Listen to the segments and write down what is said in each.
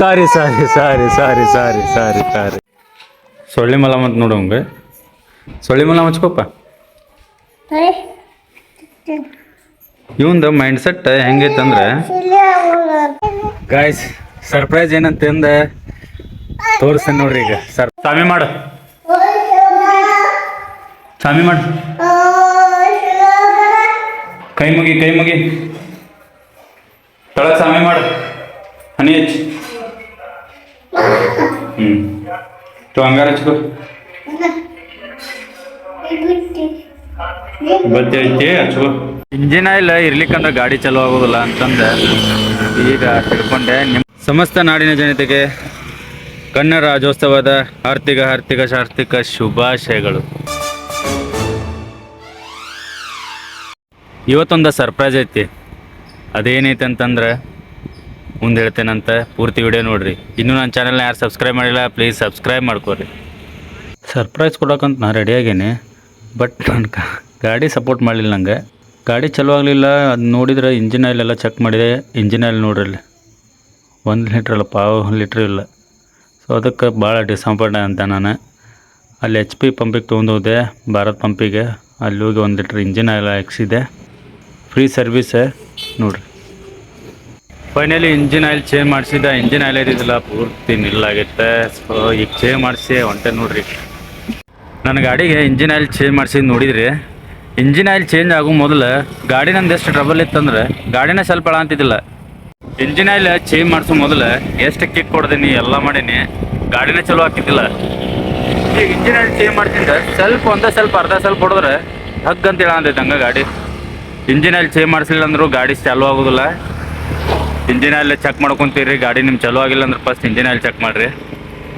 ಸಾರಿ sorry sorry sorry sorry sorry ಸಾರಿ ಸೊಳ್ಳೆ ಮಲ ಅಂತ ನೋಡು ಹಂಗೆ. ಸೊಳ್ಳೆ ಮಲ ಹಚ್ಕೋಪ್ಪ ಇವಂದು ಮೈಂಡ್ ಸೆಟ್ ಹೆಂಗೈತಂದ್ರೆ ಗಾಯ್ಸ್ ಸರ್ಪ್ರೈಸ್ ಏನಂತಂದ ತೋರಿಸ್ತೇನೆ ನೋಡ್ರಿ ಈಗ. ಸರ್ ಸ್ವಾಮಿ ಮಾಡು. ಸ್ವಾಮಿ ಮಾಡು. ಕೈ ಮುಗಿ ಕೈ ಮುಗಿ. ತಳ ಮಾಡು. ಹನಿ ಹಚ್ಚಿ. ಹ್ಞೂ ತು ಹಂಗಾರ ಹಚ್ಕೋ. ಬತ್ತಿ ಐತಿ, ಹಚ್ಕೋ. ಇಂಜಿನ್ ಆಯಿಲ್ ಇರ್ಲಿಕ್ಕಂದ್ರೆ ಗಾಡಿ ಚಲೋ ಆಗೋದಿಲ್ಲ ಅಂತಂದೆ. ಈಗ ತಿಳ್ಕೊಂಡೆ ನಿಮ್ಮ ಸಮಸ್ತ ನಾಡಿನ ಜನತೆಗೆ ಕನ್ನಡ ರಾಜ್ಯೋತ್ಸವದ ಆರ್ಥಿಕ ಆರ್ಥಿಕ ಶಾರ್ಥಿಕ ಶುಭಾಶಯಗಳು. ಇವತ್ತೊಂದು ಸರ್ಪ್ರೈಸ್ ಐತಿ. ಅದೇನೈತೆ ಅಂತಂದ್ರೆ ಮುಂದೆ ಹೇಳ್ತೇನಂತ ಪೂರ್ತಿ ವಿಡಿಯೋ ನೋಡಿರಿ. ಇನ್ನೂ ನನ್ನ ಚಾನಲ್ನ ಯಾರು ಸಬ್ಸ್ಕ್ರೈಬ್ ಮಾಡಿಲ್ಲ ಪ್ಲೀಸ್ ಸಬ್ಸ್ಕ್ರೈಬ್ ಮಾಡ್ಕೊರಿ. ಸರ್ಪ್ರೈಸ್ ಕೊಡೋಕಂತ ನಾನು ರೆಡಿಯಾಗೇನೆ ಬಟ್ ನನ್ನ ಗಾಡಿ ಸಪೋರ್ಟ್ ಮಾಡಲಿಲ್ಲ ನಂಗೆ. ಗಾಡಿ ಚಲೋ ಆಗಲಿಲ್ಲ, ಅದು ನೋಡಿದ್ರೆ ಇಂಜಿನ್ ಆಯಿಲ್ ಎಲ್ಲ ಚೆಕ್ ಮಾಡಿದೆ. ಇಂಜಿನ್ ಆಯಿಲ್ ನೋಡ್ರಿ ಅಲ್ಲಿ. ಒಂದು ಲೀಟ್ರ್ ಅಲ್ಲ ಪಾವು ಲೀಟ್ರ್ ಇಲ್ಲ. ಸೊ ಅದಕ್ಕೆ ಭಾಳ ಡಿಸಪಾಯಿಂಟ್ ಅಂತ ನಾನು. ಅಲ್ಲಿ ಎಚ್ ಪಿ ಪಂಪಿಗೆ ತೊಗೊಂಡು ಹೋದೆ, ಭಾರತ್ ಪಂಪಿಗೆ ಅಲ್ಲಿ ಹೋಗಿ ಒಂದು ಲೀಟ್ರ್ ಇಂಜಿನ್ ಆಯಿಲ್ ಹಾಕ್ಸಿದೆ. ಫ್ರೀ ಸರ್ವಿಸ್ ನೋಡ್ರಿ. ಫೈನಲಿ ಇಂಜಿನ್ ಆಯಿಲ್ ಚೇಂಜ್ ಮಾಡಿಸಿದ ಇಂಜಿನ್ ಆಯಿಲ್ ಇದಿಲ್ಲ ಪೂರ್ತಿ ನಿಲ್ಲಾಗೈತೆ ಸೊ ಈಗ ಚೇಂಜ್ ಮಾಡಿಸಿ ಹೊಂಟೆ ನೋಡ್ರಿ. ನನ್ನ ಗಾಡಿಗೆ ಇಂಜಿನ್ ಆಯಿಲ್ ಚೇಂಜ್ ಮಾಡಿಸಿ ನೋಡಿದ್ರಿ. ಇಂಜಿನ್ ಆಯಿಲ್ ಚೇಂಜ್ ಆಗೋ ಮೊದಲು ಗಾಡಿ ನಂದು ಎಷ್ಟು ಟ್ರಬಲ್ ಇತ್ತಂದ್ರೆ ಗಾಡಿನೇ ಸ್ವಲ್ಪ ಅಂತಿದ್ದಿಲ್ಲ. ಇಂಜಿನ್ ಆಯಿಲ್ ಚೇಂಜ್ ಮಾಡಿಸೋ ಮೊದಲು ಎಷ್ಟು ಕಿಕ್ ಕೊಡ್ದೀನಿ, ಎಲ್ಲ ಮಾಡೀನಿ, ಗಾಡಿನೇ ಚಲೋ ಆಗ್ತಿದ್ದಿಲ್ಲ ಈಗ ಇಂಜಿನ್ ಆಯಿಲ್ ಚೇಂಜ್ ಮಾಡ್ತಿದ್ದೆ ಸ್ವಲ್ಪ ಒಂದೇ ಸ್ವಲ್ಪ, ಅರ್ಧ ಸ್ವಲ್ಪ ಹೊಡೆದ್ರೆ ಹಗ್ ಅಂತ ಹೇಳಂತೈತೆ ಹಂಗೆ ಗಾಡಿ. ಇಂಜಿನ್ ಆಯಿಲ್ ಚೇಂಜ್ ಮಾಡಿಸಲಿಲ್ಲ ಅಂದರೂ ಗಾಡಿ ಚಾಲು ಆಗೋದಿಲ್ಲ. ಇಂಜಿನ್ ಆಯಿಲ್ ಚೆಕ್ ಮಾಡ್ಕೊಂತೀರಿ, ಗಾಡಿ ನಿಮ್ಮ ಚಲೋ ಆಗಿಲ್ಲ ಅಂದ್ರೆ ಫಸ್ಟ್ ಇಂಜಿನ್ ಆಯಿಲ್ ಚೆಕ್ ಮಾಡಿರಿ.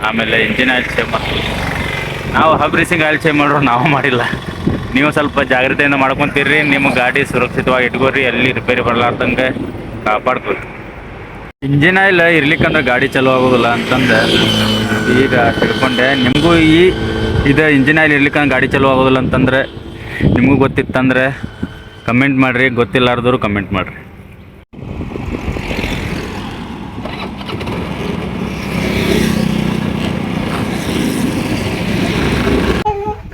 ಆಮೇಲೆ ಇಂಜಿನ್ ಆಯಿಲ್ ಚೇಂಜ್ ಮಾಡಿ ನಾವು ಹಬ್ ರೇಸಿಂಗ್ ಆಯಿಲ್ ಚೇಂಜ್ ಮಾಡ್ರು ನಾವು ಮಾಡಿಲ್ಲ. ನೀವು ಸ್ವಲ್ಪ ಜಾಗ್ರತೆಯಿಂದ ಮಾಡ್ಕೊಂತೀರಿ, ನಿಮ್ಮ ಗಾಡಿ ಸುರಕ್ಷಿತವಾಗಿ ಇಟ್ಕೋರಿ ಎಲ್ಲಿ ರಿಪೇರಿ ಬರಲಾರ್ದಂಗೆ ಕಾಪಾಡ್ಕೋರಿ. ಇಂಜಿನ್ ಆಯಿಲ್ ಇರ್ಲಿಕ್ಕಂದ್ರೆ ಗಾಡಿ ಚಲೋ ಆಗೋದಿಲ್ಲ ಅಂತಂದು. ಈಗ ತಿಳ್ಕೊಂಡೆ, ನಿಮಗೂ ಈ ಇದು ಇಂಜಿನ್ ಆಯಿಲ್ ಇರ್ಲಿಕ್ಕಂದ್ರೆ ಗಾಡಿ ಚಲೋ ಆಗೋದಿಲ್ಲ ಅಂತಂದ್ರೆ, ನಿಮಗೂ ಗೊತ್ತಿತ್ತಂದ್ರೆ ಕಮೆಂಟ್ ಮಾಡಿರಿ ಗೊತ್ತಿಲ್ಲಾರ್ದವ್ರು ಕಮೆಂಟ್ ಮಾಡಿರಿ.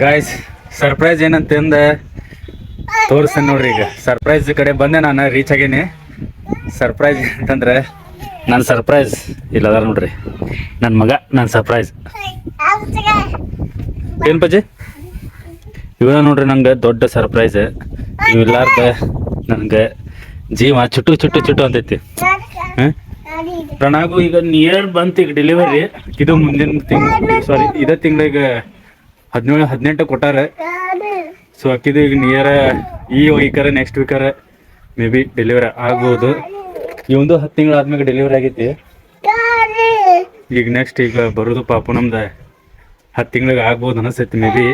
ಗಾಯ್ಸ್ ಸರ್ಪ್ರೈಸ್ ಏನಂತಂದ ತೋರಿಸ್ತೇನೆ ನೋಡ್ರಿ ಈಗ. ಸರ್ಪ್ರೈಸ್ ಕಡೆ ಬಂದೆ ನಾನು ರೀಚ್ ಆಗೀನಿ. ಸರ್ಪ್ರೈಸ್ ಅಂತಂದ್ರೆ ನನ್ನ ಸರ್ಪ್ರೈಸ್ ಇಲ್ಲದಾರ ನೋಡ್ರಿ. ನನ್ನ ಮಗ ನನ್ನ ಸರ್ಪ್ರೈಸ್ ಏನು ಪಜ್ಜಿ ಇವ ನೋಡ್ರಿ ನಂಗೆ ದೊಡ್ಡ ಸರ್ಪ್ರೈಸ್ ಇವಿಲ್ಲಾರ್ದ ನನಗೆ ಜೀವ ಚುಟ್ಟು ಚುಟ್ಟು ಚುಟ್ಟು ಅಂತೈತಿ. ಪ್ರಣಾಗು ಈಗ ನಿಯರ್ ಬಂತು ಈಗ ಡೆಲಿವರಿ ಇದು ಮುಂದಿನ ತಿಂಗಳು ಸಾರಿ ಇದೇ ತಿಂಗಳಿಗೆ ಹದಿನೇಳು, ಹದಿನೆಂಟು ಕೊಟ್ಟಾರ. ಸೊ ಅಕ್ಕಿದು ಈಗ ನಿಯರ ಈ ವೀಕರ ನೆಕ್ಸ್ಟ್ ವೀಕರ ಮೇ ಬಿ ಡೆಲಿವರಿ ಆಗ್ಬೋದು. ಇವಂದು ಹತ್ತು ತಿಂಗಳು ಆದ್ಮೇಲೆ ಡೆಲಿವರಿ ಆಗೈತಿ. ಈಗ ನೆಕ್ಸ್ಟ್ ಈಗ ಬರೋದು ಪಾಪು ನಮ್ದು ಹತ್ತು ತಿಂಗಳಿಗೆ ಆಗ್ಬೋದು ಅನಿಸ್ತೈತಿ ಮೇ ಬಿ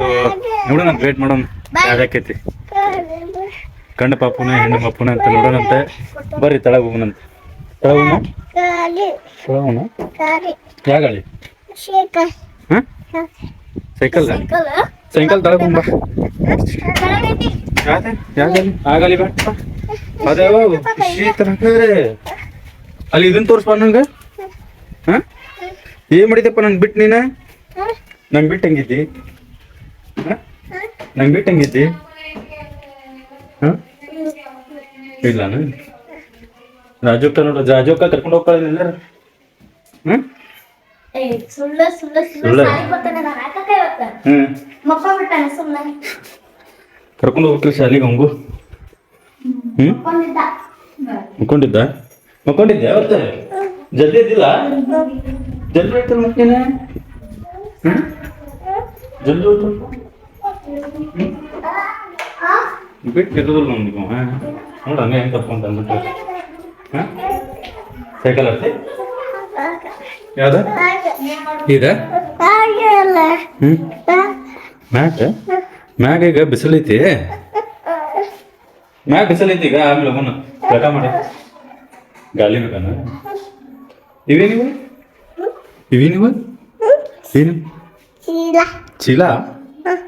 ಸೊ ನೋಡೋಣ ವೇಟ್ ಮಾಡೋಣ. ಯಾವ್ದಾಕೈತಿ ಗಂಡ ಪಾಪುನ ಹೆಣ್ಣು ಪಾಪುನ ಅಂತ ನೋಡೋಣಂತೆ. ಬರ್ರಿ ತಳಗ ಹೋಗೋಣಂತ ತಳಗ ಹೋಗೋಣ ತಳಗ ಹೋಗೋಣ ಯಾವ ಗಾಳಿ ಸೈಕಲ್? ಸೈಕಲ್ ತಳಗ ಹೋಗ್ಬಾ ಯಾವ್ದೆ ಯಾವ ಗಾಲಿ ಆ ಗಾಲಿ ಬೇಡ ಅದೇ ಅಲ್ಲಿ ಇದನ್ನ ತೋರಿಸ್ಬಾ ನಂಗೆ? ಹಾಂ? ಏನ್ ಮಾಡಿದಪ್ಪ ನಂಗೆ ಬಿಟ್ಟು ನೀನ? ನಂಗೆ ಬಿಟ್ಟು ಹೆಂಗಿದ್ದಿ? ನಂಗೆ ಬಿಟ್ಟು ಹೆಂಗಿದ್ದಿ ಹಾಂ? ಇಲ್ಲಾನ ರಾಜೋಕ್ಕ ನೋಡ ರಾಜೋಕ್ಕ ಕರ್ಕೊಂಡು ಹೋಗ್ಕೊಳ್ಳಿ ಎಲ್ಲಾರು. ಹ್ಮ್? ಸುಳ್ಳು ಕರ್ಕೊಂಡು ಹೋಗ್ತೀವಿ ಶಾಲೆಗೆ ಹಂಗು. ಹ್ಮ್? ಮಕ್ಕೊಂಡಿದ್ದ. ಮಕ್ಕೊಂಡಿದ್ದ? ಅವತ್ತು ಜಲ್ದಿ ಇದ್ದಿಲ್ಲ ಜಲ್ದಿ ಆಯ್ತಲ್ಲ ಮತ್ತೇನೆ ಜಲ್ದಿ ಹೋಯ್ತು. ಬಿಟ್ಟು ಇರೋದಿಲ್ಲ ನೀವು ಹಾಂ? ನೋಡು ಹಂಗೆ ಹೆಂಗೆ ಕರ್ಕೊಂಡು ಅಂದ್ಬಿಟ್ಟು ಹಾಂ? ಸೈಕಲ್ ಹತ್ತಿ ಯಾವ್ದು? ಇದೆ? ಹ್ಞೂ ಮ್ಯಾಗ ಮ್ಯಾಗ ಈಗ ಬಿಸಿಲೈತಿ ಮ್ಯಾಗ ಬಿಸಿಲೈತಿ ಈಗ ಆಮೇಲೆ ಹೋಗೋಣ ಜಗ ಮಾಡಿ. ಗಾಳಿ ಬೇಕನ? ಇವೇ ನೀವು? ಏನು ಚೀಲ?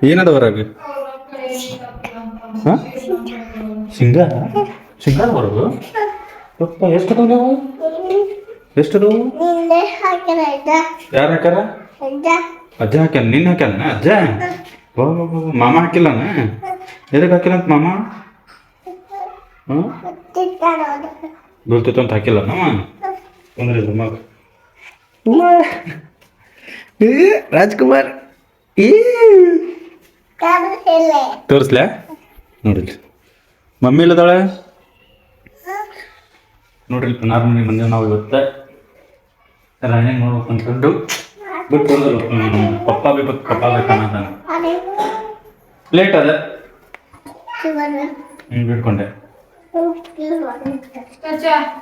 ಏನದ ಹೊರಗೆ ಹಾಂ? ಸಿಂಗಾರ? ಸಿಂಗಾರ ಯಪ್ಪ ಎಷ್ಟು ಅದಾವ ನಾವು ಎಷ್ಟು ಅದಾವು ಯಾರು ಹಾಕ್ಯಾರ? ಅಜ್ಜ. ಹಾಕ್ಯಾನ? ನಿನ್ನ ಹಾಕ್ಯಾನ? ಅಜ್ಜ? ಬಾ. ಮಾಮ ಹಾಕಿಲ್ಲನ? ಎದಕ್ಕೆ ಹಾಕಿಲ್ಲ ಅಂತ ಮಾಮ? ಹಾಂ? ತಿಂತ ನೋಡು ಬೀಳ್ತೈತೆ ಅಂತ ಹಾಕಿಲ್ಲ ನಮ್ಮ ತೊಂದ್ರೆ ಇಲ್ಲ ಮಗ ರಾಜ್ಕುಮಾರ್. ಈ ತೋರಿಸ್ಲ್ಯಾ ನೋಡಿಲ್ಲ ಮಮ್ಮಿ ಇಲ್ಲದಾಳೆ? ನೋಡ್ರಿ ನಾರ್ಮಲಿ ಬಂದೇವು ನಾವು ಇವತ್ತ. ರಾಣಿ ನೋಡ್ಬೇಕು ಅಂತಂದು ಬಿಟ್ಟು ಪಪ್ಪ ಬೇಕು ಪಪ್ಪ ಬೇಕನ್ನ ಲೇಟ್ ಅದ. ಹ್ಞೂ ಬಿಟ್ಕೊಂಡೆ.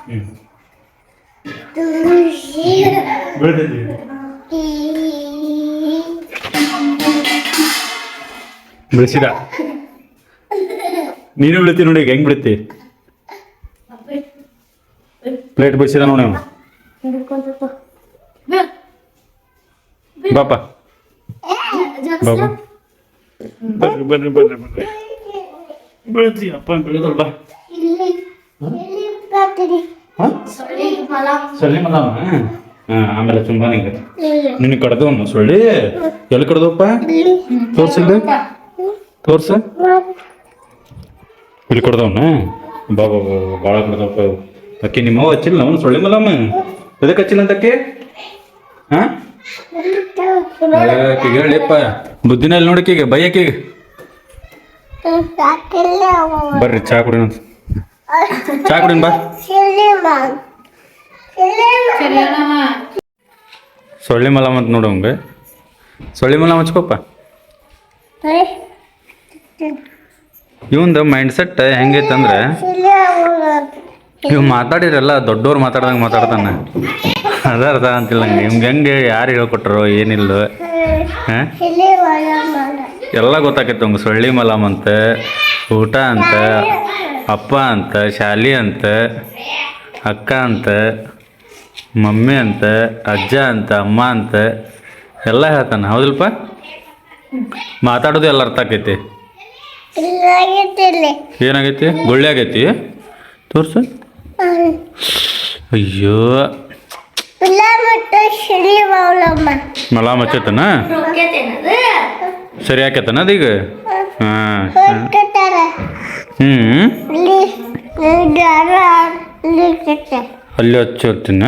ಹ್ಞೂ ಬೆಳೆಸಿದ ನೀನು ಬಿಡ್ತಿ ನೋಡಿ, ಹೆಂಗ್ ಬಿಡ್ತಿ? ಪ್ಲೇಟ್ ಬಿಡಿಸಿದ ನೋಡಿ. ಬಾಪ. ಬಾಬಾ. ಬರ್ರಿ ಬರ್ರಿ ಬರ್ರಿ ಬರ್ರಿ ಬೆಳ್ತಿ, ಅಪ್ಪ ಬೆಳೆದಲ್ ಬಾ. ಹಾಂ? ಸೊಳ್ಳಿ ಮಲ್ಲಮ್ಮ ಹಾಂ, ಆಮೇಲೆ ತುಂಬಾನೇ ನಿನ್ನ ಕಡ್ದವನು, ಸೊಳ್ಳಿ? ಎಲ್ಲಿ ಕಡ್ದವಪ್ಪ? ತೋರ್ಸಿಲ್ಲ ತೋರ್ಸ. ಇಲ್ಲಿ ಕೊಡ್ದವನ? ಬಾ ಬಾ ಬಾ ಭಾಳ ಕೊಡ್ದಪ್ಪ ಅಕ್ಕಿ ನಿಮ್ಮ ಅವ್ವ ಹಚ್ಚಿಲ್ಲ ಅವನು ಸೊಳ್ಳೆ ಮಲಮ್ಮ ಎದಕ್ಕೆ ಹಚ್ಚಿಲ್ಲ ಅಂತ ಅಕ್ಕಿ? ಹಾಂ? ಆಕಿಗೆ ಹೇಳಿಪ್ಪ ಬುದ್ಧಿನಲ್ಲಿ ನೋಡಕ್ಕೀಗ ಬೈಯಕ್ಕೀಗ ಬರ್ರಿ, ಚಾ ಕುಡಿನ ಚಾ ಕುಡಿನ ಬಾ. ಸೊಳ್ಳಿ ಮಲಮ್ ಅಂತ ನೋಡು ಹಂಗೆ ಸೊಳ್ಳಿ ಮಲಮ್ ಹಚ್ಕೋಪ್ಪ. ಇವಂದು ಮೈಂಡ್ ಸೆಟ್ ಹೆಂಗೈತೆ ಅಂದ್ರೆ ಇವ್ ಮಾತಾಡಿರಲ್ಲ, ದೊಡ್ಡವ್ರು ಮಾತಾಡ್ದಂಗೆ ಮಾತಾಡ್ತಾನೆ. ಅದ ಅರ್ಥ ಅಂತಿಲ್ಲ ನಂಗೆ. ನಿಮ್ಗೆ ಹೆಂಗೆ ಯಾರು ಹೇಳ್ಕೊಟ್ರು ಏನಿಲ್ಲ ಎಲ್ಲ ಗೊತ್ತಾಕೈತೆ ಹಂಗೆ ಸೊಳ್ಳಿ ಮಲಮ್ ಅಂತ, ಊಟ ಅಂತ, ಅಪ್ಪ ಅಂತ, ಶಾಲಿ ಅಂತ, ಅಕ್ಕ ಅಂತ, ಮಮ್ಮಿ ಅಂತ, ಅಜ್ಜ ಅಂತ, ಅಮ್ಮ ಅಂತ, ಎಲ್ಲ ಹೇಳ್ತಾನೆ. ಹೌದಿಲ್ಪ? ಮಾತಾಡೋದು ಎಲ್ಲ ಅರ್ಥ ಆಕೈತಿ. ಏನಾಗೈತಿ? ಗುಳ್ಳೆ ಆಗೈತಿ? ತೋರ್ಸು. ಅಯ್ಯೋ. ಮಲ ಮಚ್ಚತನ? ಸರಿ ಆಕೈತನ ಅದೀಗ? ಹಾಂ. ಹ್ಞೂ ಅಲ್ಲಿ ಹಚ್ಚೋತಿನ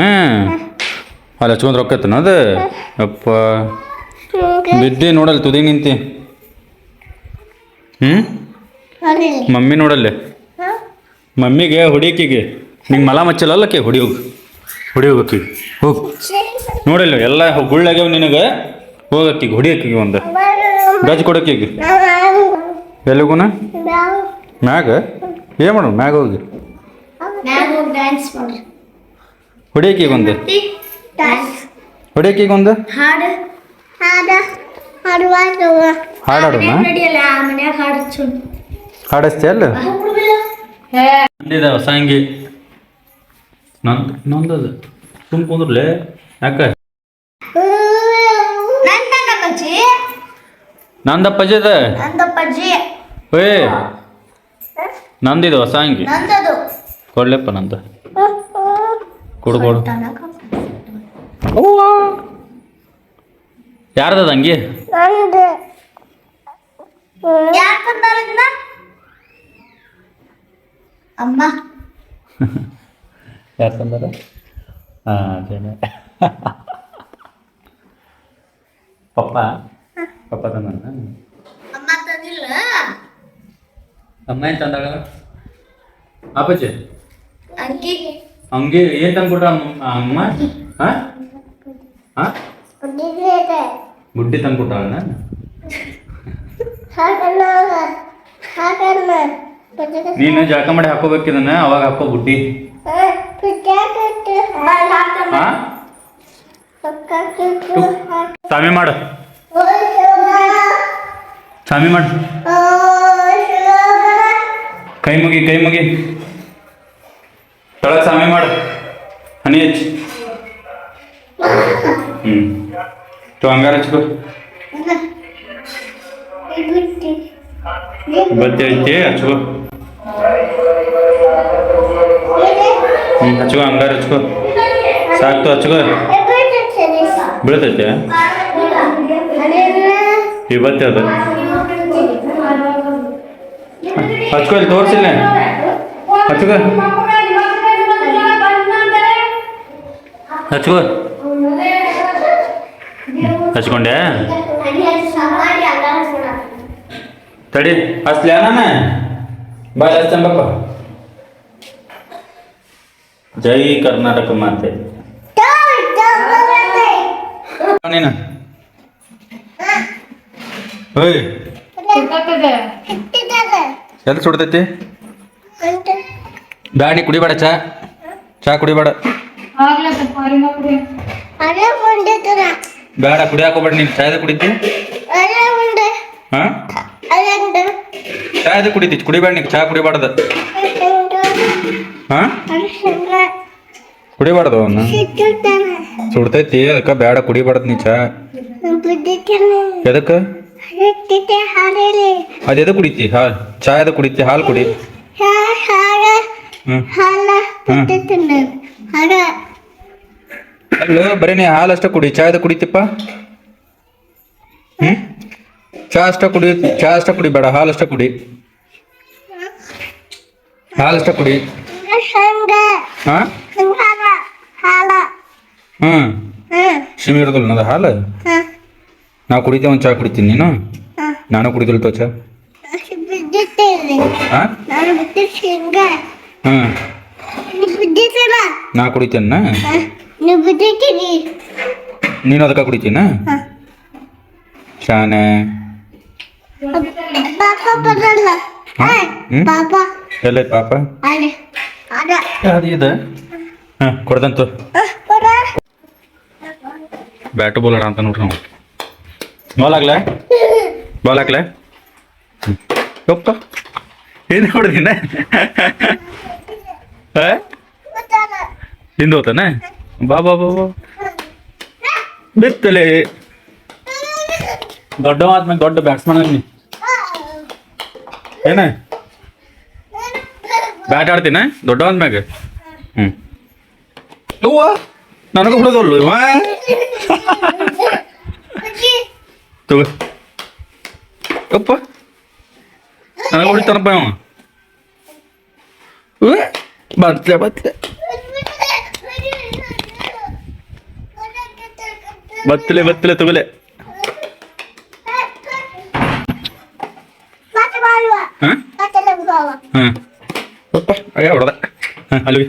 ಅಲ್ಲಿ ಹಚ್ಕೊಂಡ್ರೆ ರೊಕ್ಕತ್ತನ ಅದು? ಅಪ್ಪ. ಬಿದ್ದಿ ನೋಡಲ್ ತುದಿ ನಿಂತಿ. ಹ್ಞೂ ಮಮ್ಮಿ ನೋಡಲ್ಲೆ. ಮಮ್ಮಿಗೆ ಹೊಡಿಯಕಿಗೆ ನಿಂಗೆ ಮಲ ಮಚ್ಚಲ್ಲಕ್ಕೆ ಹೊಡಿ ಹೋಗು ಹೊಡಿ ಹೋಗಕ್ಕಿಗೆ ಹೋಗು. ನೋಡಿಲ್ಲ ಎಲ್ಲ ಗುಳ್ಳಾಗ್ಯಾವ ನಿನಗೆ? ಹೋಗಕ್ಕಿಗೆ ಹೊಡಿಯಕ್ಕಿಗೆ ಒಂದು. ಗಜ್ ಕೊಡಕ್ಕಿಗೆ. ಎಲ್ಲಿಗುನ? ಮ್ಯಾಗ? ಏನು ಮಾಡೋಣ ಮ್ಯಾಗ ಹೋಗಿ. ಡ್ಯಾನ್ಸ್ ಮಾಡಿ. ಹೊಡಿಯಕ್ಕಿಗೆ ಒಂದು. ಹೊಡಿಯಕ್ಕಿಗೆ ಒಂದು? ಹಾಡು. ಹಾಡ. ಹಾಡುವಾಗ ಹಾಡಾಡೋಣ ನಡಿಯಲ್ಲ ಆ ಮನ್ಯಾಗ ಹಾಡು ಚುನ್ ಹಾಡಿಸ್ತಿ ಅಲ್ಲ ನಂದಿದ ಹೊಸ ಅಂಗಿ ನಂದು ನಂದದು ಸುಮ್ ಕುಂದ್ರಲೆ ಯಾಕ ನಂದಪ್ಪಜ್ಜಿ ನಂದಪ್ಪಜದ ನಂದಪ್ಪಜ್ಜಿ ಏ ನಂದಿದು ಹೊಸ ಅಂಗಿ ನಂದದು ಕೊಡ್ಲೆಪ್ಪ ನಂದ ಕೊಡು ಕೊಡು ಯಾರ್ದದ ಅಂಗಿ? ನಂದು. ಅಮ್ಮ. ಯಾರು ತಂದಾರ ಹಾಂ ಜನ. ಪಪ್ಪ? ಪಪ್ಪ ತಂದ ಅಮ್ಮ ತಂದಿಲ್ಲ. ಅಮ್ಮ ಏನು ತಂದಾಳ? ಅಪ್ಪಚ್ಚಿ ಅಂಕಿ ಹಂಗೆ ಏನು ತಂದ್ಕೊಟ್ರ ಅಮ್ಮ? ಹಾಂ ಹಾಂ ಹಾಗಲ್ಲ ಹಾಗಲ್ಲ ನೀನು ಜಳಕ ಮಾಡಿ ಹಾಕೋಬೇಕಿದನ್ನ ಅವಾಗ ಹಾಕೋ ಬುಡ್ಡಿ ಸ್ವಾಮಿ ಮಾಡು. ಸ್ವಾಮಿ ಮಾಡು. ಕೈ ಮುಗಿ ಕೈ ಮುಗಿ. ತೊಳಗೆ ಸ್ವಾಮಿ ಮಾಡು. ಹನಿ ಹಚ್ಚಿ. ಹ್ಞೂ ತು ಹಂಗಾರ ಹಚ್ಕೋ ಬತ್ತಿ ಐತಿ ಹಚ್ಕೋ ಹ್ಞೂ ಹಚ್ಕೋ ಹಂಗಾರ ಹಚ್ಕೋ ಸಾಕ್ತು ಹಚ್ಕೋ ಬೀಳ್ತೈತೆ ಇವತ್ತೇ ಅದು ಹಚ್ಕೋ ಇಲ್ಲಿ ತೋರಿಸಿಲ್ಲ ಹಚ್ಕೋ ಹಚ್ಕೋ ಹಚ್ಕೊಂಡೆ? ತಡಿ ಹಚ್ಲ ನಾನು ಬಾಯ್ ಹಚ್ತಂಬಪ್ಪ ಜೈ ಕರ್ನಾಟಕ ಮಾತೆ. ನೀನು? ಓಯ್ ಎಲ್ಲಿ ಸುಡ್ತೈತಿ? ಬ್ಯಾಡಿ ಕುಡಿಬೇಡ ಚಾ. ಚಾ ಕುಡಿಬೇಡ. ಅದೇ ಮುಂದೆ ಬೇಡ ಕುಡಿಯಾಕ ಹೋಗ್ಬೇಡ ನೀನು ಚಾಯದ ಕುಡಿತಿ? ಹಾ? ಚಾಯದ ಕುಡಿತಿ ಕುಡಿಬೇಡ ನೀನು ಚಾ ಕುಡಿಬಾರ್ದು. ಹಾ? ಕುಡಿಬಾರ್ದು ಅವನ್ನ? ಸುಡ್ತೈತಿ ಅದಕ್ಕೆ ಬೇಡ ಕುಡಿಬಾರ್ದು ನೀ ಚಾ. ಎದಕ್ಕೆ? ಅದು ಎದಕ್ಕೆ ಕುಡಿತಿ? ಹಾಲು ಚಾ ಎದಕ್ಕೆ ಕುಡಿತಿ ಹಾಲು ಕುಡಿ ಹ್ಞೂ ಅಲ್ಲ ಬರೀ ನೀ ಹಾಲು ಅಷ್ಟೇ ಕುಡಿ, ಚಾಯ್ದ ಕುಡಿತಿಪ್ಪ? ಹ್ಮ್? ಚಾ ಅಷ್ಟೇ ಕುಡಿ, ಚಾ ಅಷ್ಟೇ ಕುಡಿ ಬೇಡ, ಹಾಲು ಅಷ್ಟೇ ಕುಡಿ. ಹಾಲು ಅಷ್ಟೇ ಕುಡಿ. ಹಾಂ? ಹ್ಞೂ ಶಿಮಿ ಇರೋದಿಲ್ಲ ನದ ಹಾಲು? ನಾ ಕುಡಿತೆ ಒಂದು ಚಾ ಕುಡಿತೀನಿ ನೀನು? ನಾನು ಕುಡಿದಿಲ್ಲ ತೋ ಚಾ. ಹಾಂ? ಬಿದ್ದಿದ್ದಲ್ಲ ನಾ ಕುಡಿತೇನ ನೀವು ಬಿದ್ದಿದ್ದೀನಿ ನೀನು ಅದಕ್ಕೆ ಕುಡಿತೀನ? ಶಾನೆ ಪಾಪ ಬರಲ್ಲ. ಹಾ? ಹ್ಮ್? ಪಾಪ. ಅದೇ. ಇದೆ? ಹಾಂ ಕೊಡ್ದಂತು. ಬ್ಯಾಟು ಬೌಲರ್ ಅಂತ ನೋಡ್ರಿ ನಾವು ಬಾಲ್ ಹಾಕ್ಲೆ? ಬಾಲ್ ಹಾಕ್ಲೆ? ಯಪ್ಪ. ಏನು ಹೊಡೆದಿನ ಹಿಂದೆ ಹೋತಾನೆ ಬಾ ಬಾ ಬಾ ಬಾ ಬಿತ್ತಲೆ ದೊಡ್ಡ ಆದ್ಮೇಲೆ ದೊಡ್ಡ ಬ್ಯಾಟ್ಸ್ಮನ್ ನೀ ಏನ ಬ್ಯಾಟ್ ಆಡ್ತೀನ ದೊಡ್ಡ ಆದ್ಮ್ಯಾಗ ಹ್ಞೂ ಅವ್ವ ನನಗೂ ಹೊಡೆದಲ್ಲು ಇವ ತಗೋ ಯಪ್ಪ ನನಗೆ ಹೊಡಿತಾನಪ್ಪ ಅವ ಉವ್ವ, ಬತ್ಲೆ ಬತ್ತಲೆ ಬತ್ತಲೆ ತಗೊಲೆ ಮತ್ತೆ ಮಾಡುವ ಹಾಂ ಮತ್ತೆ ನಮ್ಗಾವ ಹಾಂ ಯಪ್ಪ ಅಯ್ಯ ಹೊಡೆದ ಹಾಂ ಅಲ್ಲಿಗೆ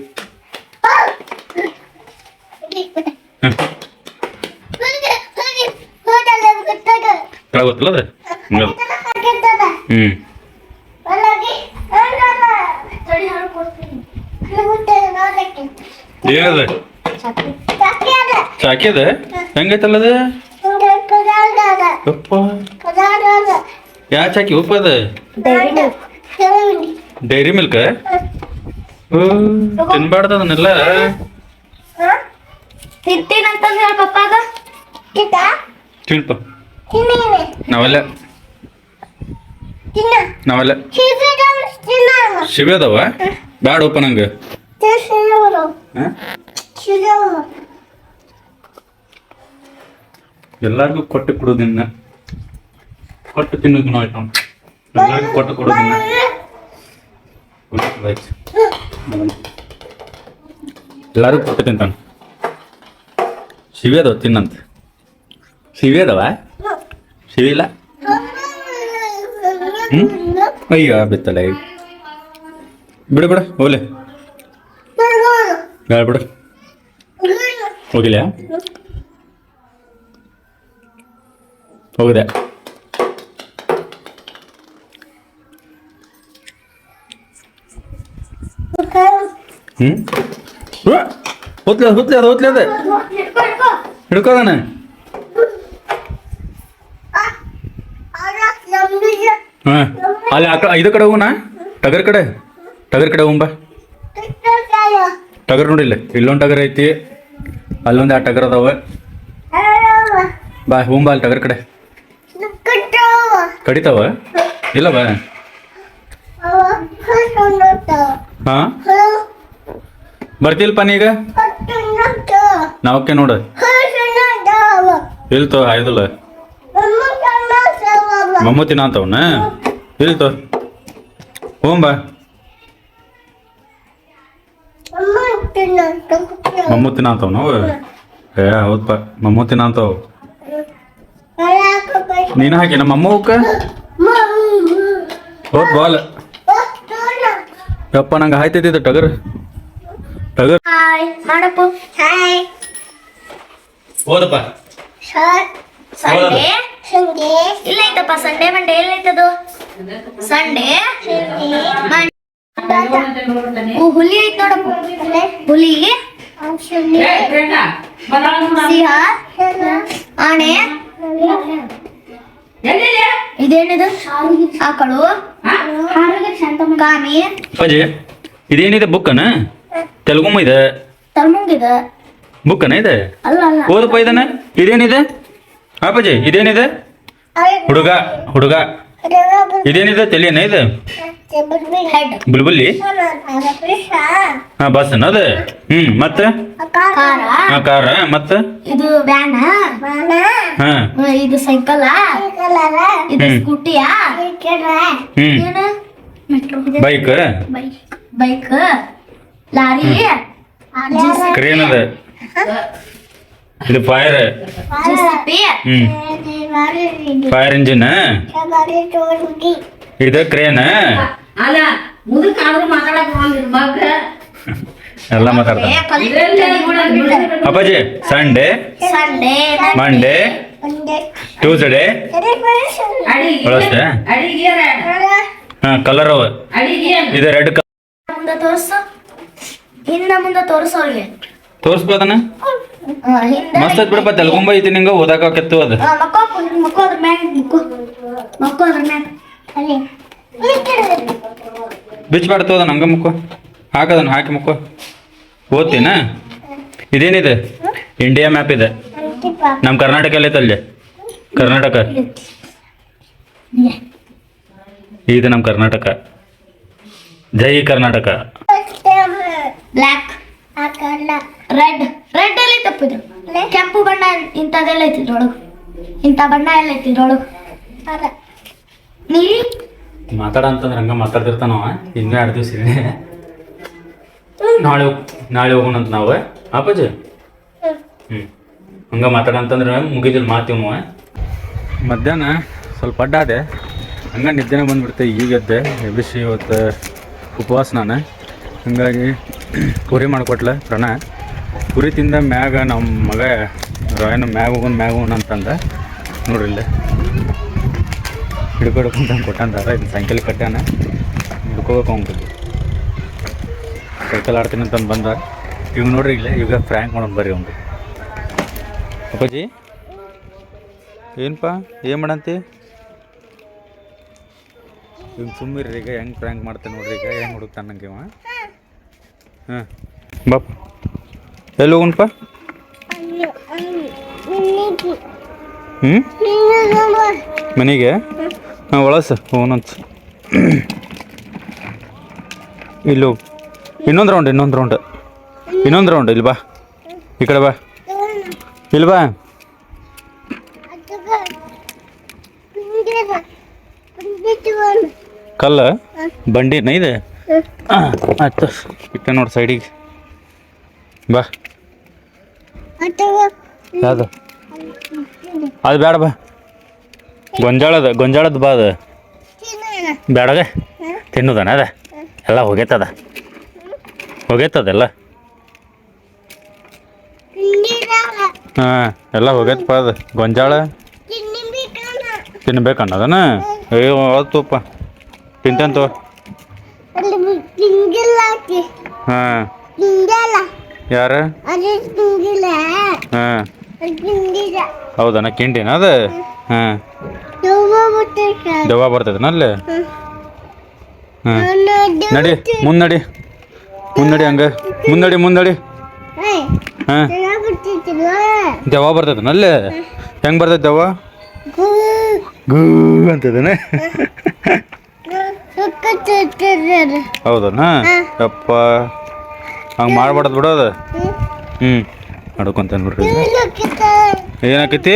ಹಾಂ ಕೆಳಗೆ ಗೊತ್ತಲ್ಲ ಅದು ಹಂಗದು ಹ್ಞೂ ಏನದ ಚಾಕಿ ಅದ ಹೆಂಗೈತಲ್ಲ ಅದು ಯಪ್ಪ. ಯಾ ಚಾಕಿ ಉಪ್ಪ ಅದ? Dairy milk. ತಿನ್ಬಾರ್ದು ಅದನ್ನೆಲ್ಲ. ತಿಂತೀನಂತಂದು ಹೇಳ ಪಪ್ಪಾಗ ಕಿಟ್ಟ ತಿನ್ಪ ನಾವೆಲ್ಲ. ತಿನ್ನ. ನಾವೆಲ್ಲ. ಶಿವೆ ಅದಾವ ಬ್ಯಾಡ ಉಪ್ಪ ನಂಗೆ. ಎಲ್ಲರಿಗೂ ಕೊಟ್ಟು ಕೊಡೋದಿನ್ನ, ಕೊಟ್ಟು ತಿನ್ನೋದು ಆಯ್ತು. ಎಲ್ಲರಿಗೂ ಕೊಟ್ಟು ಕೊಡೋದಿನ್ನ. ಎಲ್ಲರಿಗೂ ಕೊಟ್ಟು ತಿಂತಾನೆ? ಶಿವೆ ಅದಾವ ತಿನ್ನಂತ? ಶಿವೆ ಅದಾವ? ಶಿವಿ ಇಲ್ಲ? ಹ್ಞೂ ಅಯ್ಯ ಬಿತ್ತಲ್ಲ ಬಿಡು, ಬಿಡ, ಹೋಗ್ಲೆ. ಹೇಳ್ಬಿಡು. ಬಿಡು ಹೋಗಿಲ್ಲ? ಹೋಗಿದೆ. ಹ್ಞೂ ಹೊತ್ಲೆ, ಹೊತ್ಲಿ ಅಲ್ಲಿ ಆ ಕಡೆ ಕಡೆ ಹೋಗೋಣ? ಟಗರ್ ಕಡೆ? ಟಗರ್ ಕಡೆ ಹೋಗ್ಬಾ ಟಗರ್ ನೋಡಿಲ್ಲ ಇಲ್ಲೊಂದು ಟಗರ್ ಐತಿ. ಅಲ್ಲೊಂದು ಆ ಟಗರ್ ಅದಾವ. ಬಾ ಹೋಗ್ಬಾ ಅಲ್ಲಿ ಟಗರ್ ಕಡೆ. ಕಡಿತಾವ? ಇಲ್ಲ ಹಾ? ಬರ್ತಿಲ್ಪ ನೀಗ ನಾವಕ್ಕೆ ನೋಡು. ಇಲ್ತೋ ಆಯ್ದಲ್ಲ ಮಮ್ಮೂತಿನ ಅಂತವನ? ಇಲ್ತೋ. ಹೋಂಬ ಬಾ. ಮಮ್ಮೂತಿನ ಅಂತವ್ ನಾವು ಏ ಹೌದಪ್ಪ ಮಮ್ಮೂತಿನ ಅಂತವ್. ನೀನು ಹಾಕಿ ನಮ್ಮ ಅಮ್ಮವಕ್ಕ ಹೋದ್ ಬಾಲ್. ಯಪ್ಪ ನಂಗೆ ಹಾಯ್ತೈತಿದ್ದ ಟಗರ್. ಟಗರ್. ಹಾಯ್ ಮಾಡಪ್ಪ. ಹಾಯ್. ಹೋದಪ್ಪ. ಸಂಡೇ. ಸಂಡೇ. ಇಲ್ಲ ಐತಪ್ಪ ಸಂಡೇ ಮಂಡೇ ಎಲ್ಲ ಐತದು ಸಂಡೇ ಹುಲಿ ಐತ್ ನೋಡಪ್ಪ. ಹುಲಿ. ಆಣೆ. ಇದೇನಿದು? ಆಕಳು ಕಾಮಿ ಅಜ್ಜಿ ಇದೇನಿದೆ ಬುಕ್ಕನ? ತೆಲುಗುಮ ಇದೆ. ತಲ್ಮುಂಗಿದ. ಬುಕ್ಕನ ಇದೆ? ಅಲ್ಲ ಅಲ್ಲ. ಓದಪ್ಪ ಇದನ್ನ? ಇದೇನಿದೆ? ಅಪ್ಪಾಜಿ ಇದೇನಿದೆ? ಹುಡುಗ ಹುಡುಗ. ಇದೇನಿದೆ? ತಲೆಯನ ಇದೆ? ಹೆಡ್ ಬುಲ್ಬುಲ್ಲಿ ಹಾ ಬಸ್ ಅದ ಹ್ಮ್ ಮತ್ತೆ ಕಾರ ಹಾ ಕಾರ ಮತ್ತೆ ಇದು ವ್ಯಾನ ಹಾ. ಇದು ಸೈಕಲ್? ಇದು ಹ್ಮ್. ಸ್ಕೂಟಿಯಾ? ಹ್ಮ್. ಏನು? Metro bike bike bike lorry? Crane ಅದ. ಇದು ಫೈರ್ ಜೆಸಿಪಿ ಹ್ಮ್. ಫೈರ್ ಇಂಜಿನ್ ಇದು ಕ್ರೇನ್ ಅಲ್ಲ ಮುದುಕಾದ್ರೂ ಮಾತಾಡಕ್ ಬರಂಗಿಲ್ಲ ಮಗ. ಎಲ್ಲ ಮಾತಾಡ್ತಾರೆ ಅಪ್ಪಾಜಿ ಸಂಡೇ ಸಂಡೇ ಮಂಡೇ ಟ್ಯೂಸ್ಡೇ ಬಳಸ್ತೆ ಹಾ ಕಲರ್ ಅವ. ಇದು ರೆಡ್ ಮುಂದೆ ತೋರ್ಸು. ಹಿಂದೆ ಮುಂದೆ ತೋರ್ಸು ಅವ್ರಿಗೆ. ತೋರಿಸ್ಬೋದನ ಮಸ್ತ್ ಐತ್ ಬಿಡಪ್ಪ ತೆಲುಗುಂಬ ಐತಿ ನಿಂಗ ಓದಾಕ ಕೆತ್ತು ಅದ. ಮಕ್ಕೋ ಅದ್ರ ಮ್ಯಾಗ ಮಕ್ಕೋ ಮಕ್ಕೋ ಅದ್ರ ಮ್ಯಾಗ. ಅಲ್ಲಿ ಬಿಚ್ಚಬಾರ್ದು ಹಂಗ ಮುಕ್ಕೋ. ಹಾಕದನ್ ಹಾಕಿ ಮುಕ್ಕೋ. ಓದ್ತೀನ? ಇದೇನಿದೆ? ಇಂಡಿಯಾ ಮ್ಯಾಪ್ ಇದೆ. ನಮ್ಮ ಕರ್ನಾಟಕ ತಲ್ಲೆ ಕರ್ನಾಟಕ? ಇದು ನಮ್ಮ ಕರ್ನಾಟಕ. ಜೈ ಕರ್ನಾಟಕ. ರೆಡ್ ರೆಡ್ ಅಲ್ಲಿ ಕೆಂಪು ಬಣ್ಣ ಇಂಥದ್ದೆಲ್ಲ ಐತಿ ಇಂಥ ಬಣ್ಣ ಎಲ್ಲ ಐತಿ ನೀಲಿ? ಮಾತಾಡ ಅಂತಂದ್ರೆ ಹಂಗ ಮಾತಾಡ್ತಿರ್ತಾನವ. ಇನ್ನೂ ಎರಡು ದಿವಸ ಇಲ್ಲೇ ನಾಳೆ ನಾಳೆ ಹೋಗೋಣಂತ ನಾವು. ಅಪ್ಪಾಜಿ? ಹ್ಞೂ ಹಂಗ ಮಾತಾಡ ಅಂತಂದ್ರೆ ಮುಗಿದಿಲ್ಲ ಮಾತೀವ್ ಮಧ್ಯಾಹ್ನ ಸ್ವಲ್ಪ ಅಡ್ಡಾದೆ ಹಂಗ ನಿದ್ದೆನೇ ಬಂದ್ಬಿಡ್ತೆ ಈಗ ಎದ್ದೆ. ಎಬ್ಬಿಸಿ ಇವತ್ತು ಉಪವಾಸ ನಾನು. ಹಂಗಾಗಿ ಪೂರಿ ಮಾಡಿಕೊಟ್ಲ ಪ್ರಣ. ಪುರಿ ತಿಂದ ಮ್ಯಾಗ ನಮ್ಮ ಮಗ ರಾಯನ ಮ್ಯಾಗ ಹೋಗೋಣ ಮ್ಯಾಗ ಹೋಗೋಣ ಅಂತಂದ. ನೋಡ್ರಿ ಇಲ್ಲೇ ಹಿಡ್ಕೊಡಕ್ಕಂತ ಕೊಟ್ಟಂದಾರ ಇದನ್ನ ಸೈಕಲ್ ಕಟ್ಟಾನ ಹಿಡ್ಕೋಬೇಕು ಅವ್ನು ಸೈಕಲ್ ಆಡ್ತೀನಿ ಅಂತಂದು ಬಂದ ಇವ್ ನೋಡ್ರಿ ಇಲ್ಲ ಈಗ ಫ್ರ್ಯಾಂಕ್ ಮಾಡೋಣ ಬರ್ರಿ ಅವ್ನು ಅಪ್ಪಾಜಿ ಏನಪ್ಪ ಏನು ಮಾಡಂತಿ? ಇವ್ ಸುಮ್ಮಿರಿ ಈಗ ಹೆಂಗೆ ಫ್ರ್ಯಾಂಕ್ ಮಾಡ್ತಾನೆ ನೋಡ್ರಿ ಈಗ ಹೆಂಗೆ ಹುಡುಕ್ತಾನೆ ನಂಗೆ ಇವ. ಹಾಂ ಬಾಪ್. ಎಲ್ಲಿ ಹೋಗೋಣಪ್ಪ ಹ್ಞೂ ಮನೆಗೆ? ಹಾಂ ಸರ್ ಹೋಗೋಣಂತ ಇಲ್ಲಿ, ಇನ್ನೊಂದು ರೌಂಡ್ ಇನ್ನೊಂದು ರೌಂಡ್ ಇನ್ನೊಂದು ರೌಂಡ್ ಇಲ್ಲಿ ಬಾ. ಈ ಕಡೆ ಬಾ. ಇಲ್ಲಿ ಬಾ. ಕಲ್ಲ? ಬಂಡಿ ಇದೆ? ಆಯ್ತು, ಇಟ್ಟ ನೋಡಿ ಸೈಡಿಗೆ. ಬಾ. ಯಾವುದು ಅದು ಬೇಡ ಬಾ. ಗೊಂಜಾಳದ ಗೊಂಜಾಳದ ಬಾದ. ಬೇಡಗ ತಿನ್ನೋದನ ಅದ? ಎಲ್ಲ ಹೋಗೈತದ? ಹೋಗೈತದೆಲ್ಲ ಹಾಂ ಎಲ್ಲ ಹೋಗೈತಪ್ಪ ಅದು. ಗೊಂಜಾಳ? ತಿನ್ಬೇಕನ್ನೋದನ? ಅಯ್ಯೋ ಆತಪ್ಪ ತಿಂತಂತ ಹಾಂ. ಯಾರು? ಹಾಂ. ಹೌದನ? ಕಿಂಡಿನ ಅದು? ಹಾಂ. ದೆವ್ವ ಬರ್ತೈತೆ. ನಲ್ಲೆ ನಡಿ ಮುನ್ನಡಿ ಮುನ್ನಡಿ ಹಂಗ. ಮುನ್ನಡಿ ಮುನ್ನಡಿ. ಹಾಂ. ದೆವ್ವ ಬರ್ತೈತೆ ನಲ್ಲೆ ಹೆಂಗೆ ಬರ್ತೈತೆ ದೆವ್ವ? ಗೂ. ಅಂತದೇನೆ? ಹೌದನಾ? ಯಪ್ಪ. ಹಂಗೆ ಮಾಡ್ಬಾರ್ದು ಬಿಡೋದು ಹ್ಞೂ ನಡ್ಕೊಂತಾನೆ ಬಿಡ್ರಿ ಏನಾಕೈತಿ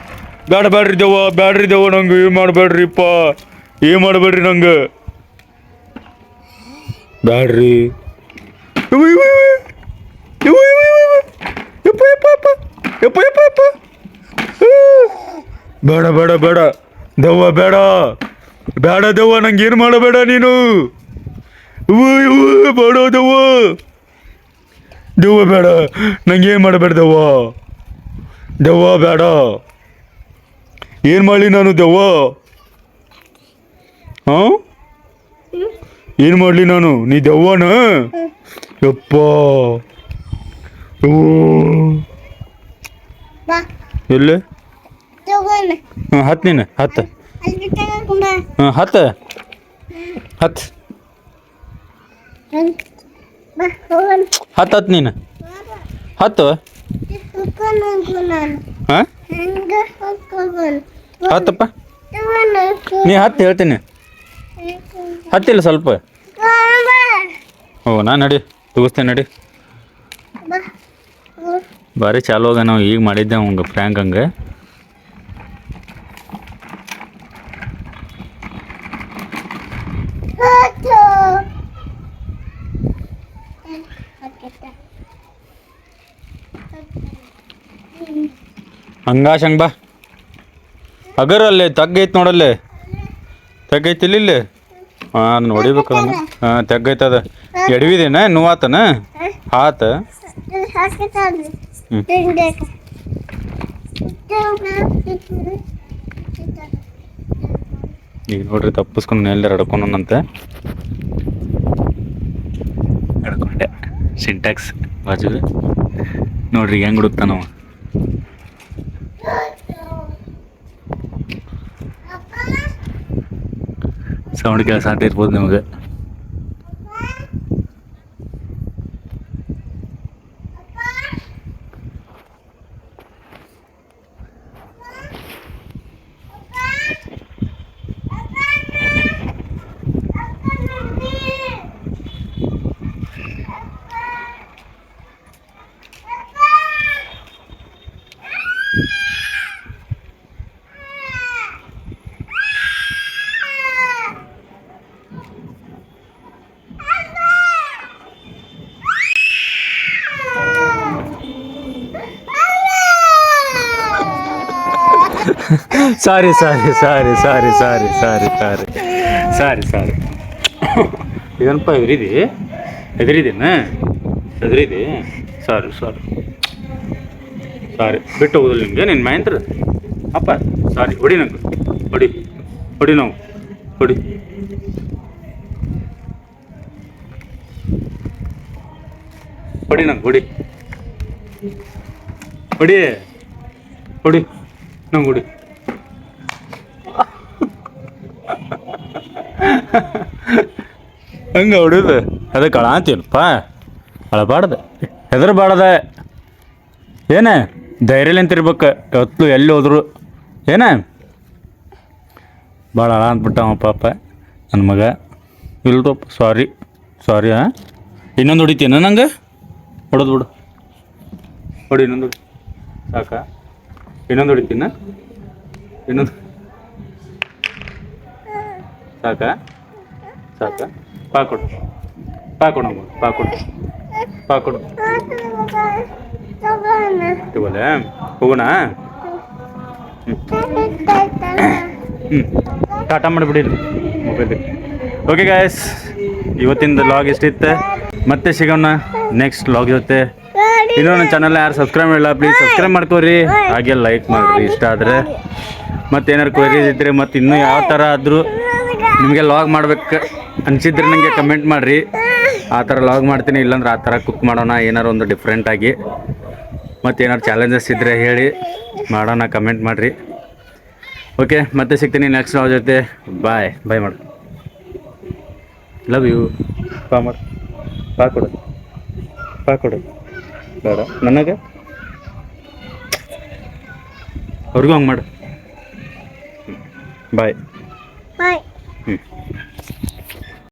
ಬೇಡ ಬೇಡ್ರಿ ದೇವ ಬೇಡ್ರಿ ದೇವ ನಂಗೆ ಏನು ಮಾಡಬೇಡ್ರಿಪ್ಪ. ಏನು ಮಾಡಬೇಡ್ರಿ ನಂಗೆ? ಬೇಡ್ರಿ ಬೇಡ ಬೇಡ ಬೇಡ ದೆವ್ವ ಬೇಡ ಬೇಡ ದೆವ್ವ, ನಂಗೆ ಏನು ಮಾಡಬೇಡ ನೀನು? ಬೇಡ ದೆವ್ವ. ದೆವ್ವ ಬೇಡ ನಂಗೆ ಏನು ಮಾಡಬೇಡ ದೆವ್ವ? ದೆವ್ವ ಬೇಡ ಏನು ಮಾಡಲಿ ನಾನು ದೆವ್ವ? ಹಾಂ? ಏನು ಮಾಡಲಿ ನಾನು? ನೀ ದೆವ್ವನ? ಯಪ್ಪ. ಎಲ್ಲೇ? ಎಲ್ಲಿ ಹಾಂ ಹತ್ತು ನೀನು ಹತ್ತು ಹಾಂ ಹತ್ತು ಹತ್ತು ಹತ್ತು ಹತ್ತು ನೀನು. ಹತ್ತು? ಹಾಂ? ಹತ್ತಪ್ಪ. ನೀ ಹತ್ತು ಹೇಳ್ತೀನಿ. ಹತ್ತಿಲ್ಲ ಸ್ವಲ್ಪ. ಓ ನಾ ನಡಿ ತೂಗಿಸ್ತೇನೆ ನಡಿ. ಭಾರಿ ಚಾಲು ಹೋಗ ನಾವು ಈಗ ಮಾಡಿದ್ದೆ ಅವಂಗೆ ಫ್ರ್ಯಾಂಕ್ ಹಂಗೆ. ಹಂಗಾಶ್ ಹಂಗೆ ಬಾ. ಅಗರ ಅಲ್ಲೇ ತಗ್ಗೈತೆ ನೋಡಲ್ಲಿ. ತಗ್ಗೈತಿಲ್ಲ ಇಲ್ಲಿ? ಹಾಂ, ನೋಡಿಬೇಕು ಅದನ್ನ ಹಾಂ, ತೆಗ್ಗೈತದ. ಎಡವಿದೇನ, ನೋವಾತನ? ಆತ ಈಗ ನೋಡ್ರಿ, ತಪ್ಪಿಸ್ಕೊಂಡು ನೆಲ್ಲ ಹಡ್ಕೊಂಡಂತೆ ಹಡ್ಕೊಂಡೆ ಸಿಂಟ್ಯಾಕ್ಸ್ ಬಾಜು ನೋಡ್ರಿ, ಹೆಂಗ್ ಹುಡುಕ್ತಾನವ. ಸೌಂಡ್ ಕೆಲಸ ಅಂತ ಇರ್ಬೋದು ನಿಮಗೆ sorry sorry sorry sorry sorry sorry sorry sorry sorry ಏನಪ್ಪ ಎದುರಿದಿ ಎದುರಿದೇನ ಎದುರಿದಿ ಸಾರಿ ಸಾರಿ ಸಾರಿ ಬಿಟ್ಟು ಹೋಗುದಿಲ್ಲ ನಿಮಗೆ ನಿನ್ನ ಮಹೇಂದ್ರ ಅಪ್ಪ ಸಾರಿ ಹೊಡಿ ನಂಗೆ ಹೊಡಿ ಹೊಡಿ ನಾವು ಹೊಡಿ ಹೊಡಿ ನಂಗೆ ಹೊಡಿ ಹೊಡಿ ಹೊಡಿ ನಂಗೆ ಹೊಡಿ ಹಂಗೆ ಹೊಡಿದು ಅದಕ್ಕೆ ಅಳಾಂತೀನಪ್ಪ ಹೆದರ್ಬಾರ್ದ. ಏನ? ಧೈರ್ಯಲಿಂತ ಇರ್ಬೇಕು ಯಾವತ್ತು ಎಲ್ಲಿ ಹೋದ್ರು. ಏನ? ಭಾಳ ಅಳ ಅಂದ್ಬಿಟ್ಟವ ಪಾಪ ನನ್ನ ಮಗ. ಇಲ್ದಪ್ಪ ಸಾರಿ ಸಾರಿ ಹಾಂ ಇನ್ನೊಂದು ಹೊಡಿತೀನ ನಂಗೆ? ಹೊಡೆದು ಬಿಡು. ಹೊಡಿ, ಇನ್ನೊಂದು ಸಾಕಾ? ಇನ್ನೊಂದು ಹೊಡಿತೀನ? ಇನ್ನೊಂದು ಸಾಕ? ಸಾಕಾ? ಪಾ ಕೊಡು ಪಾ ಕೊಡು ಹೋಗೋಣ? ಹ್ಞೂ ಟಾಟಾ ಮಾಡಿಬಿಡಿರಿ ಮೊಬೈಲ್ ಓಕೆ ಗಾಯಸ್ ಇವತ್ತಿಂದ ಲಾಗ್ ಇಷ್ಟಿತ್ತೆ ಮತ್ತೆ ಸಿಗೋಣ ನೆಕ್ಸ್ಟ್ ಲಾಗ್ ಜೊತೆ. ಇನ್ನೂ ನನ್ನ ಚಾನಲ್ ಯಾರು ಸಬ್ಸ್ಕ್ರೈಬ್ ಮಾಡಿಲ್ಲ ಪ್ಲೀಸ್ ಸಬ್ಸ್ಕ್ರೈಬ್ ಮಾಡ್ಕೋರಿ. ಹಾಗೆ ಲೈಕ್ ಮಾಡಿರಿ ಇಷ್ಟ ಆದರೆ. ಮತ್ತೇನಾರು ಕ್ವೈರೀಸ್ ಇದ್ದರೆ ಮತ್ತು ಇನ್ನೂ ಯಾವ ಥರ ಆದರೂ ನಿಮಗೆ ಲಾಗ್ ಮಾಡ್ಬೇಕು. ಅನಿಸಿದ್ರೆ ನನಗೆ ಕಮೆಂಟ್ ಮಾಡಿರಿ. ಆ ಥರ ಲಾಗ್ ಮಾಡ್ತೀನಿ ಇಲ್ಲಾಂದ್ರೆ ಆ ಥರ ಕುಕ್ ಮಾಡೋಣ ಏನಾರು ಒಂದು ಡಿಫ್ರೆಂಟಾಗಿ ಮತ್ತೆ ಏನಾರು ಚಾಲೆಂಜಸ್ ಇದ್ದರೆ ಹೇಳಿ ಮಾಡೋಣ ಕಮೆಂಟ್ ಮಾಡಿರಿ. ಓಕೆ ಮತ್ತೆ ಸಿಗ್ತೀನಿ ನೆಕ್ಸ್ಟ್ ಅವ್ರ ಜೊತೆ. ಬಾಯ್ ಬಾಯ್ ಮಾಡು. ಲವ್ ಯು ಪಾ ಮಾಡು. ಪಾ ಕೊಡು. ಪಾ ಕೊಡು. ಬೇಡ. ನನಗೆ? ಅವ್ರಿಗೂ ಹಂಗೆ ಮಾಡು. ಬಾಯ್